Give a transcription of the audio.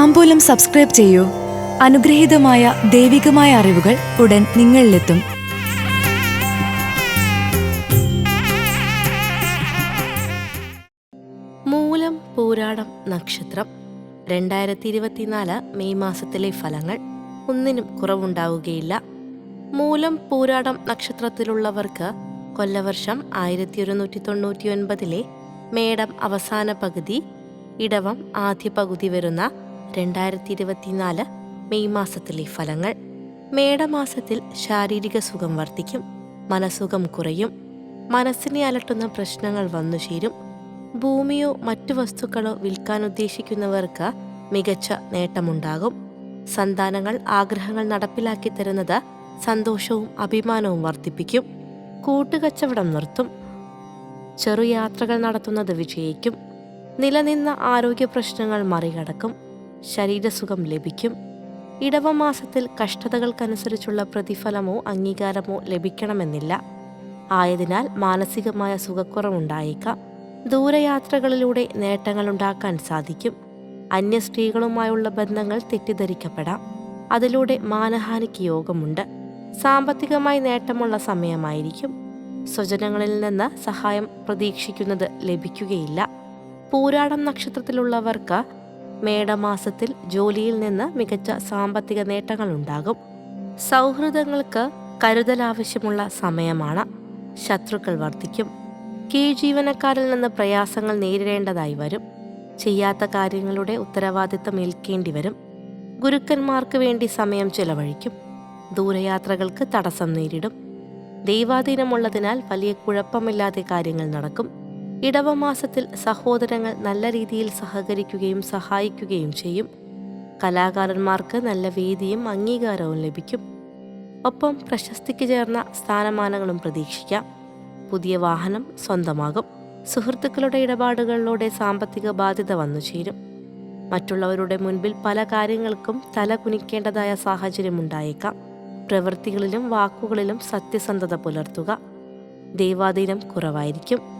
താമ്പൂലം subscribe ചെയ്യൂ. അനുഗ്രഹീതമായ ദൈവികമായ അറിവുകൾ ഉടൻ നിങ്ങളിലെത്തും. മൂലം പൂരാടം നക്ഷത്രം. രണ്ടായിരത്തി ഇരുപത്തിനാല് മെയ് മാസത്തിലെ ഫലങ്ങൾ ഒന്നിനും കുറവുണ്ടാവുകയില്ല. മൂലം പൂരാടം നക്ഷത്രത്തിലുള്ളവർക്ക് കൊല്ലവർഷം ആയിരത്തി ഒരുന്നൂറ്റി തൊണ്ണൂറ്റി ഒൻപതിലെ മേടം അവസാന പകുതി ഇടവം ആദ്യ പകുതി വരുന്ന രണ്ടായിരത്തി ഇരുപത്തിനാല് മെയ് മാസത്തിലെ ഫലങ്ങൾ. മേടമാസത്തിൽ ശാരീരിക സുഖം വർദ്ധിക്കും മനസുഖം കുറയും മനസ്സിനെ അലട്ടുന്ന പ്രശ്നങ്ങൾ വന്നു ചേരും ഭൂമിയോ മറ്റു വസ്തുക്കളോ വിൽക്കാൻ ഉദ്ദേശിക്കുന്നവർക്ക് മികച്ച നേട്ടമുണ്ടാകും. സന്താനങ്ങൾ ആഗ്രഹങ്ങൾ നടപ്പിലാക്കി തരുന്നത് സന്തോഷവും അഭിമാനവും വർദ്ധിപ്പിക്കും കൂട്ടുകച്ചവടം നിർത്തും ചെറുയാത്രകൾ നടത്തുന്നത് വിജയിക്കും നിലനിന്ന ആരോഗ്യ പ്രശ്നങ്ങൾ മറികടക്കും ശരീരസുഖം ലഭിക്കും. ഇടവമാസത്തിൽ കഷ്ടതകൾക്കനുസരിച്ചുള്ള പ്രതിഫലമോ അംഗീകാരമോ ലഭിക്കണമെന്നില്ല. ആയതിനാൽ മാനസികമായ സുഖക്കുറവുണ്ടായേക്കാം. ദൂരയാത്രകളിലൂടെ നേട്ടങ്ങളുണ്ടാക്കാൻ സാധിക്കും. അന്യ സ്ത്രീകളുമായുള്ള ബന്ധങ്ങൾ തെറ്റിദ്ധരിക്കപ്പെടാം. അതിലൂടെ മാനഹാനിക്ക് യോഗമുണ്ട്. സാമ്പത്തികമായി നേട്ടമുള്ള സമയമായിരിക്കും. സ്വജനങ്ങളിൽ നിന്ന് സഹായം പ്രതീക്ഷിക്കുന്നത് ലഭിക്കുകയില്ല. പൂരാടം നക്ഷത്രത്തിലുള്ളവർക്ക് മേടമാസത്തിൽ ജോലിയിൽ നിന്ന് മികച്ച സാമ്പത്തിക നേട്ടങ്ങൾ ഉണ്ടാകും സൗഹൃദങ്ങൾക്ക് കരുതൽ ആവശ്യമുള്ള സമയമാണ്. ശത്രുക്കൾ വർദ്ധിക്കും. കീഴ് ജീവനക്കാരിൽ നിന്ന് പ്രയാസങ്ങൾ നേരിടേണ്ടതായി വരും. ചെയ്യാത്ത കാര്യങ്ങളുടെ ഉത്തരവാദിത്തം ഏൽക്കേണ്ടി വരും. ഗുരുക്കന്മാർക്ക് വേണ്ടി സമയം ചെലവഴിക്കും. ദൂരയാത്രകൾക്ക് തടസ്സം നേരിടും. ദൈവാധീനമുള്ളതിനാൽ വലിയ കുഴപ്പമില്ലാതെ കാര്യങ്ങൾ നടക്കും. ഇടവമാസത്തിൽ സഹോദരങ്ങൾ നല്ല രീതിയിൽ സഹകരിക്കുകയും സഹായിക്കുകയും ചെയ്യും. കലാകാരന്മാർക്ക് നല്ല വേദിയും അംഗീകാരവും ലഭിക്കും. ഒപ്പം പ്രശസ്തിക്ക് ചേർന്ന സ്ഥാനമാനങ്ങളും പ്രതീക്ഷിക്കാം. പുതിയ വാഹനം സ്വന്തമാകും. സുഹൃത്തുക്കളുടെ ഇടപാടുകളിലൂടെ സാമ്പത്തിക ബാധ്യത വന്നു ചേരും. മറ്റുള്ളവരുടെ മുൻപിൽ പല കാര്യങ്ങൾക്കും തല കുനിക്കേണ്ടതായ സാഹചര്യം ഉണ്ടായേക്കാം. പ്രവൃത്തികളിലും വാക്കുകളിലും സത്യസന്ധത പുലർത്തുക. ദൈവാധീനം കുറവായിരിക്കും.